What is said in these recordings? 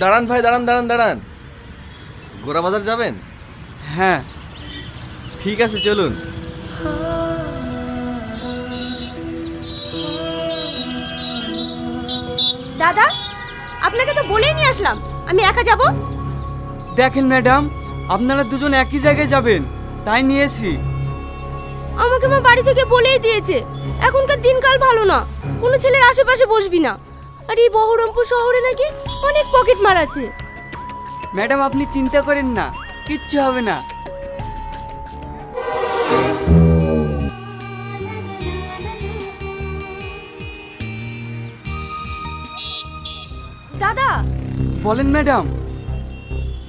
দাঁড়ান ভাই দাঁড়ান দাঁড়ান দাঁড়ান। গোড়া বাজার যাবেন? হ্যাঁ। ঠিক আছে চলুন। দাদা আপনাকে তো বলেই নিয়ে আসলাম। আমি একা যাব? দেখেন ম্যাডাম আপনারা দুজন একই জায়গায় যাবেন তাই নিয়েছি। আমাকে মা বাড়ি থেকে বলেই দিয়েছে এখনকার দিনকাল ভালো না কোনো ছেলের আশেপাশে বসবি না। আর এই বহরমপুর শহরে নাকি অনেক পকেট মার আছে। ম্যাডাম আপনি চিন্তা করেন না কিচ্ছু হবে না। দাদা! বলেন ম্যাডাম।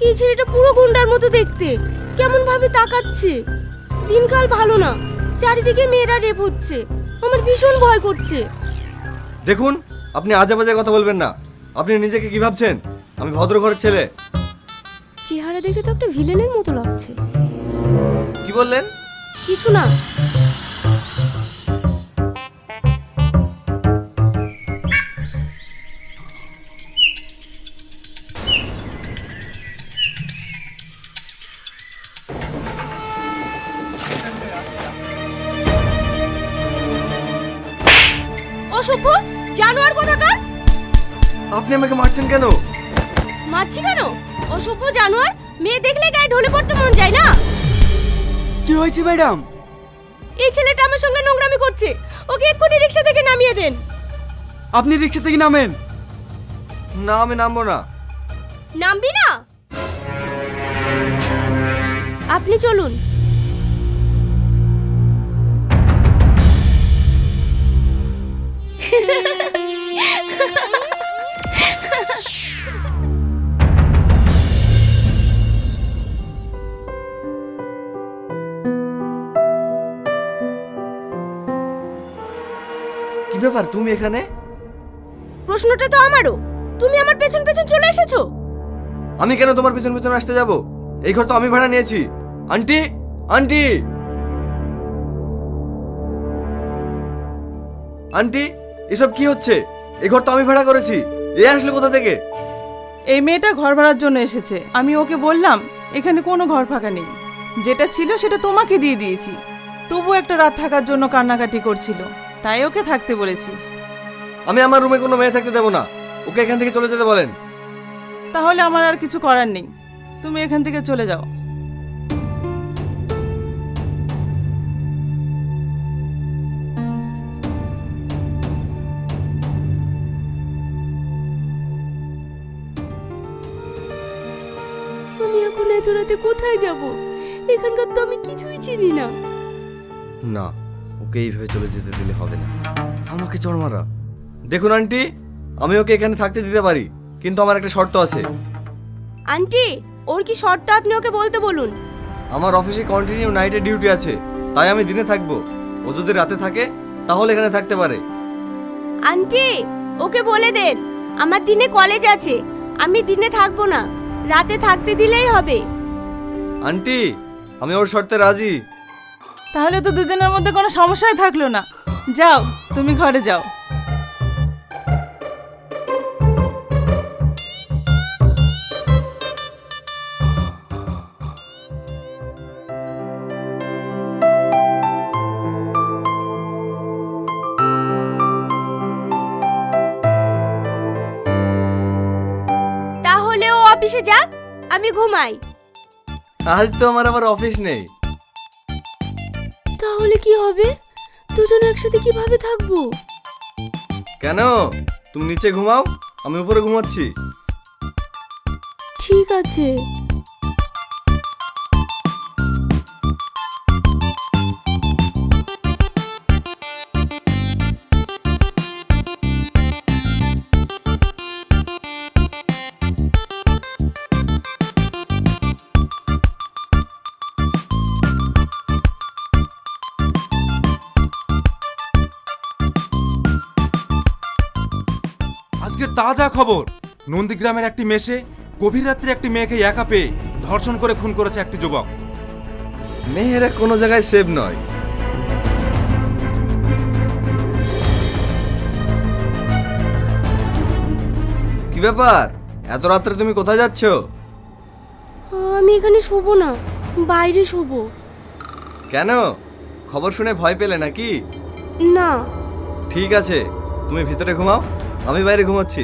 এই ছেলেটা পুরো গুন্ডার মতো দেখতে কেমন ভাবে তাকাচ্ছে। দিনকাল ভালো না চারিদিকে মেয়েরা রেপ হচ্ছে আমার ভীষণ ভয় করছে। দেখুন আপনি আজে বাজে কথা বলবেন না। আপনি নিজেকে কি ভাবছেন? আমি ভদ্র ঘরের ছেলে। চেহারা দেখে তো একটা ভিলেনের মতো লাগছে। কি বললেন? কিছু না। অসভ্য? জানোয়ার কোথাকার? আপনি আমাকে মারছেন কেন? মারছি কেন? অসভ্য জানোয়ার মেয়ে দেখলে গায়ে ঢলে পড়তে মন যায় না। কি হয়েছে ম্যাডাম? এই ছেলেটা আমার সঙ্গে নোংরামি করছে। ওকে এক্ষুনি রিক্সা থেকে নামিয়ে দেন। আপনি রিক্সা থেকে নামেন। না আমি নামবো না। নামবি না? আপনি চলুন। ব্যাপার তুমি এখানে? প্রশ্নটা তো আমারও। তুমি আমার পেছন পেছন চলে এসেছ? আমি কেন তোমার পিছন পিছন আসতে যাব? এই ঘর তো আমি ভাড়া নিয়েছি। Aunty aunty! আন্টি এসব কি হচ্ছে? এই ঘর তো আমি ভাড়া করেছি। এ আসলে কোথা থেকে? এই মেয়েটা ঘর ভাড়ার জন্য এসেছে। আমি ওকে বললাম এখানে কোনো ঘর ফাঁকা নেই। যেটা ছিল সেটা তোমাকে দিয়ে দিয়েছি। তবু একটা রাত থাকার জন্য কান্নাকাটি করছিল। তাই ওকে থাকতে বলেছি। আমি আমার রুমে কোনো মেয়ে থাকতে দেবো না। ওকে এখান থেকে চলে যেতে বলেন। তাহলে আমার আর কিছু করার নেই। তুমি এখান থেকে চলে যাও। আমি এখন এত রাতে কোথায় যাব? এখানকার তো আমি কিছুই চিনি না। না। ওকে এইভাবে চলে যেতে দিলে হবে না। আমাকে চড় মারা। দেখুন আন্টি আমি ওকে এখানে থাকতে দিতে পারি কিন্তু আমার একটা শর্ত আছে। আন্টি ওর কি শর্ত আপনি ওকে বলতে বলুন? আমার অফিসে কন্টিনিউ নাইটে ডিউটি আছে তাই আমি দিনে থাকব। ও যদি রাতে থাকে তাহলে এখানে থাকতে পারে। আন্টি ওকে বলে দেন আমার দিনে কলেজ আছে আমি দিনে থাকব না রাতে থাকতে দিলেই হবে। আন্টি আমি ওর শর্তে রাজি। তাহলে তো দুজনের মধ্যে কোনো সমস্যাই থাকল না। যাও তুমি ঘরে যাও। তাহলে ও অফিসে যাক আমি ঘুমাই। আজ তো আমার আবার অফিস নেই। তাহলে কি হবে? দুজন একসাথে কীভাবে থাকব? কেন? তুমি নিচে ঘুমাও আমি উপরে ঘুমাচ্ছি। ঠিক আছে। তাজা খবর। নন্দীগ্রামের একটি মেশে গভীর রাত্রে একটি মেয়েকে একা পেয়ে ধর্ষণ করে খুন করেছে একটি যুবক। মেয়েরা কোনো জায়গায় সেভ নয়। কি ব্যাপার? এত রাত্রে তুমি কোথায় যাচ্ছ? আমি এখানে শুবো না বাইরে শুব। কেন? খবর শুনে ভয় পেলে নাকি? না। ঠিক আছে তুমি ভিতরে ঘুমাও। আমি বাইরে ঘুমাচ্ছি।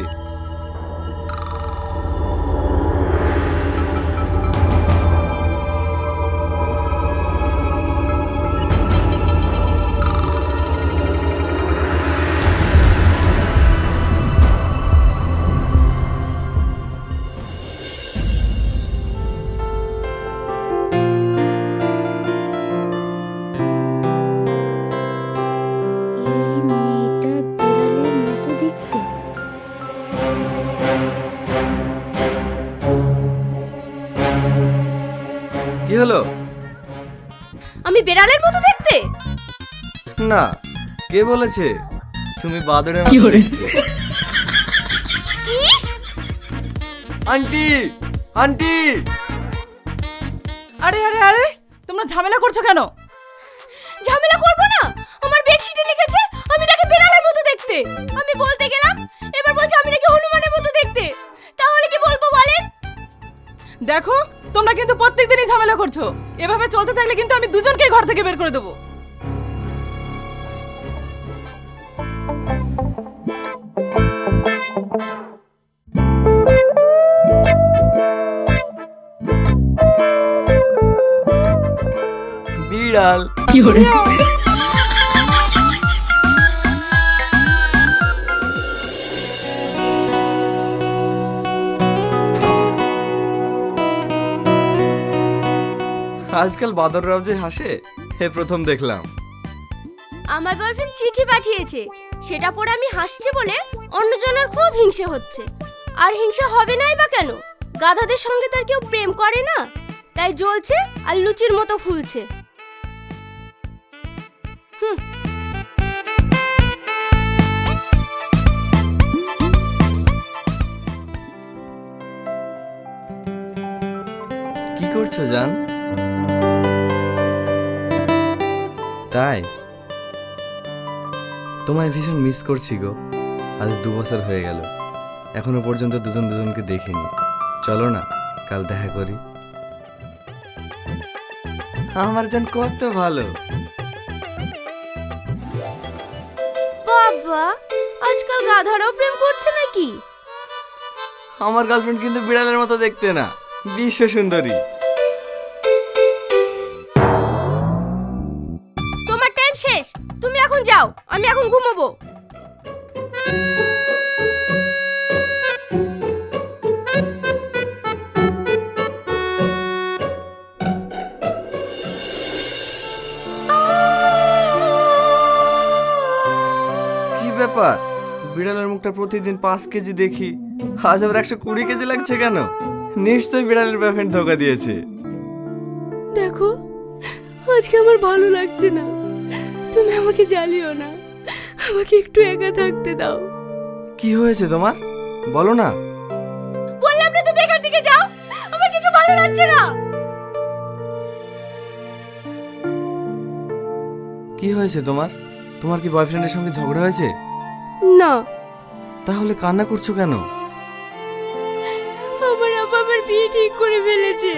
বিড়ালের মতো দেখতে? না কে বলেছে? তুমি বাদরের মতো দেখতে। কি? Aunty aunty! আরে আরে আরে তোমরা ঝামেলা করছ কেন? ঝামেলা করব না! আমার বেডশিটে লিখেছে আমি নাকি বিড়ালের মতো দেখতে। আমি বলতে গেলাম এবার বলছে আমি নাকি হনুমানের মতো দেখতে। তাহলে কি বলব বলেন? দেখো তোমরা কিন্তু প্রত্যেকদিনই ঝামেলা করছ। এভাবে চলতে থাকলে কিন্তু আমি দুজনকেই ঘর থেকে বের করে দেবো। বিড়াল। আজকাল বাদররাও যে হাসে হে প্রথম দেখলাম। আমার বয়ফ্রেন্ড চিঠি পাঠিয়েছে। সেটা পড়ে আমি হাসছি বলে অন্যজনের খুব হিংসে হচ্ছে। আর হিংসা হবে নাই বা কেন? গাধাদের সঙ্গে তার কেউ প্রেম করে না? তাই জ্বলছে আর লুচির মতো ফুলছে। কি করছ জান? তাই? তোমায় ভীষণ মিস করছি গো। আজ দু বছর হয়ে গেল। এখনও পর্যন্ত দুজন দুজনকে দেখিনি। চলো না কাল দেখা করি। আমার জান কত ভালো। বাবা আজকাল গাধারাও প্রেম করছে নাকি? আমার গার্লফ্রেন্ড কিন্তু বিড়ালের মতো দেখতে না। বিশ্ব সুন্দরী। তুমি এখন যাও আমি এখন ঘুমাবো। কি ব্যাপার? বিড়ালের মুখটা প্রতিদিন পাঁচ কেজি দেখি আজ আবার একশো কুড়ি কেজি লাগছে কেন? নিশ্চয়ই বিড়ালের ব্যাফেন্ট ধোকা দিয়েছে। দেখো আজকে আমার ভালো লাগছে না। তুমি আমাকে জ্বালিও না। আমাকে একটু একা থাকতে দাও। কি হয়েছে তোমার? বলো না। বললাম না তুমি এখান থেকে যাও। আমার কিছু ভালো লাগছে না। কি হয়েছে তোমার? তোমার কি বয়ফ্রেন্ডের সঙ্গে ঝগড়া হয়েছে? না। তাহলে কান্না করছ কেন? আমার আব্বা আমার বিয়ে ঠিক করে ফেলেছে।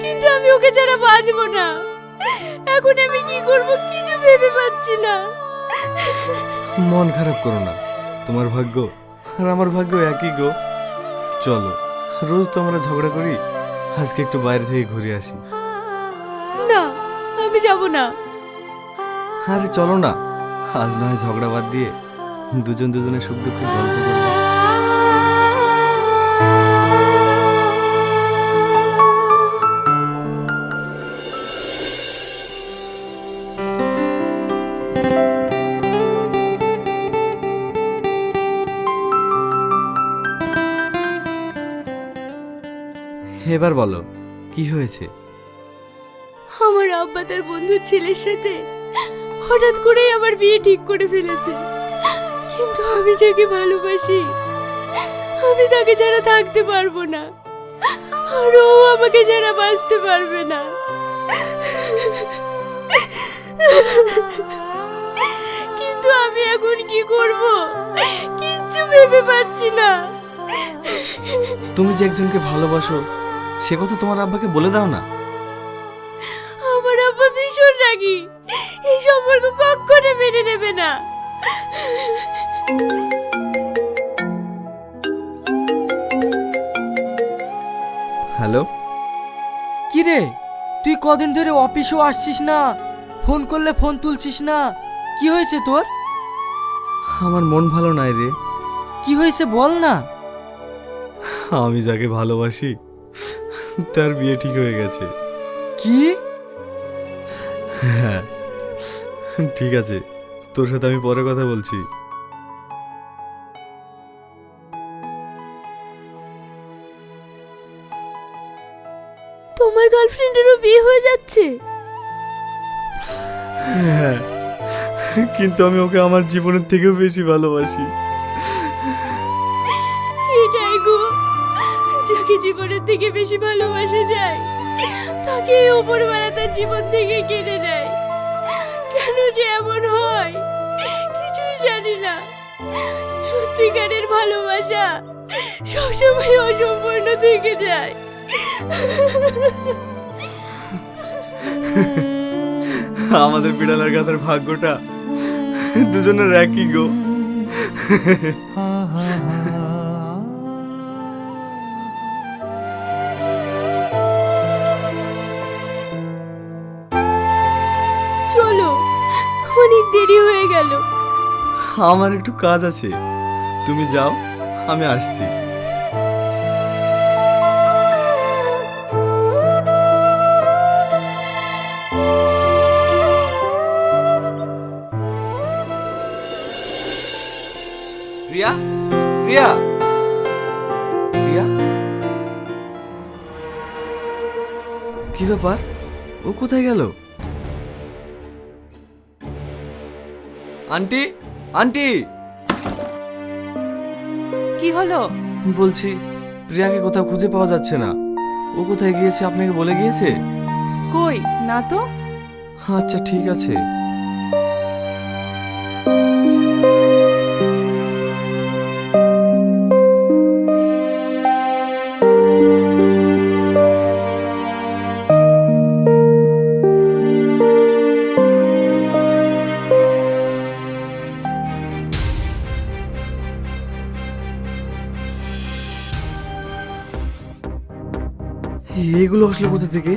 কিন্তু আমি ওকে ছাড়া বাঁচবো না। এখন আমি কি করব কিছু ভেবে পাচ্ছি না। মন খারাপ করো না। তোমার ভাগ্য আর আমার ভাগ্য একই গো। চলো রোজ তো আমরা ঝগড়া করি আজকে একটু বাইরে থেকে ঘুরে আসি। না আমি যাব না। আরে চলো না আজ নয় ঝগড়া বাদ দিয়ে দুজন দুজনের সুখ দুঃখের গল্প করব। এবার বলো কি হয়েছে? আমার আব্বা তার বন্ধুর ছেলের সাথে হঠাৎ করেই আমার বিয়ে ঠিক করে ফেলেছে। কিন্তু আমি যাকে ভালোবাসি আমি তাকে ছাড়া থাকতে পারব না। আর ও আমাকে ছাড়া বাঁচতে পারবে না। কিন্তু আমি এখন কি করব? কিচ্ছু ভেবে পাচ্ছি না। তুমি যে একজনকে ভালোবাসো সে কথা তোমার আব্বাকে বলে দাও না। আমার আব্বা ভীষণ রাগী। এই সম্পর্ক কখনো মেনে নেবে না। হ্যালো? কি রে? তুই কদিন ধরে অফিসেও আসছিস না ফোন করলে ফোন তুলছিস না কি হয়েছে তোর? আমার মন ভালো নাই রে। কি হয়েছে বল না। আমি যাকে ভালোবাসি তার বিয়ে ঠিক হয়ে গেছে। কি? হ্যাঁ ঠিক আছে। তোর সাথে আমি পরে কথা বলছি। তোমার গার্লফ্রেন্ডেরও বিয়ে হয়ে যাচ্ছে? হ্যাঁ কিন্তু আমি ওকে আমার জীবনের থেকেও বেশি ভালোবাসি। যাকে জীবনের থেকে বেশি ভালোবাসা যায়। তাকে এই ওপরবেলা তার জীবন থেকে কেড়ে নেয়। কেন যে এমন হয়? কিছুই জানি না। সত্যিকারের ভালোবাসা সবসময় অসম্পূর্ণ থেকে যায়। আমাদের বিড়ালের গাথার ভাগ্যটা দুজনের একই গো। দেরি হয়ে গেল। আমার একটু কাজ আছে। তুমি যাও, আমি আসছি। প্রিয়া প্রিয়া। প্রিয়া? কি ব্যাপার? ও কোথায় গেল? Aunty aunty. কি হলো? বলছি প্রিয়াকে কোথাও খুঁজে পাওয়া যাচ্ছে না। ও কোথায় গিয়েছে আপনাকে বলে গিয়েছে? কই? না তো? আচ্ছা ঠিক আছে। আসলো কোথা থেকে?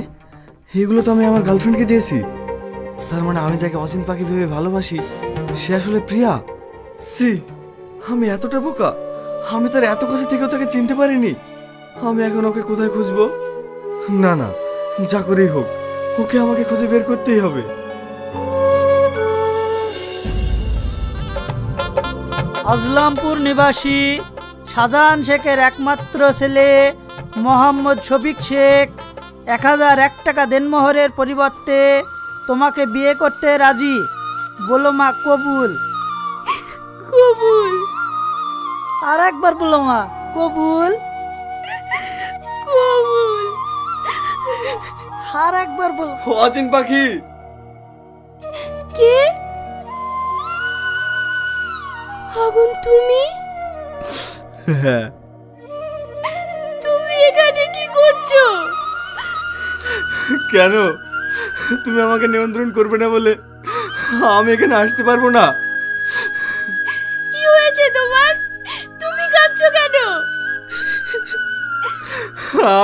এগুলো তো আমি আমার গার্লফ্রেন্ডকে দিয়েছি। তার মানে আমি যাকে অসীম পাখি ভেবে ভালোবাসি, সে আসলে প্রিয়া? সি আমি এতটা বোকা? আমি তার এত কাছে থেকেও তাকে চিনতে পারিনি। আমি এখন ওকে কোথায় খুঁজবো? না না, যা করেই হোক, ওকে আমাকে খুঁজে বের করতেই হবে। আজলামপুর নিবাসী শাহজাহান শেখের একমাত্র ছেলে মোহাম্মদ শফিক শেখ। এক হাজার এক টাকা দেনমোহরের পরিবর্তে তোমাকে বিয়ে করতে রাজি। বলো মা কবুল। কবুল। আর একবার বলো মা কবুল। কবুল। আর একবার বলো। অচিন পাখি। কে? আগুন তুমি? হ্যাঁ। তুমি এখানে কি করছ? কেন? তুমি আমাকে নিয়ন্ত্রণ করবে না বলে আমি এখানে আসতে পারব না। কি হয়েছে তোমার? তুমি কাঁদছো কেন?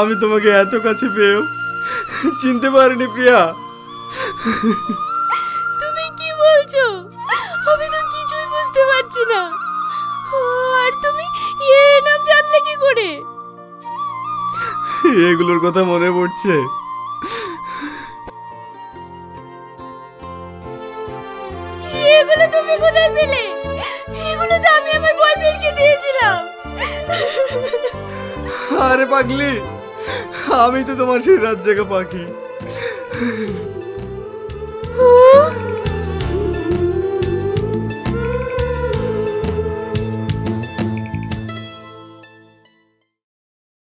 আমি তোমাকে এত কাছে পেয়েও চিনতে পারিনি প্রিয়া। তুমি কি বলছো? আমি তো কিছুই বুঝতে পারছি না। ও, আর তুমি এ নাম জানলে কি করে? এগুলোর কথা মনে পড়ছে। দিলে এগুলো তো আমি আমার বয়ফ্রেন্ডকে দিয়েছিলাম। আরে পাগলি আমি তো তোমার সেই রাত জায়গা পাখি।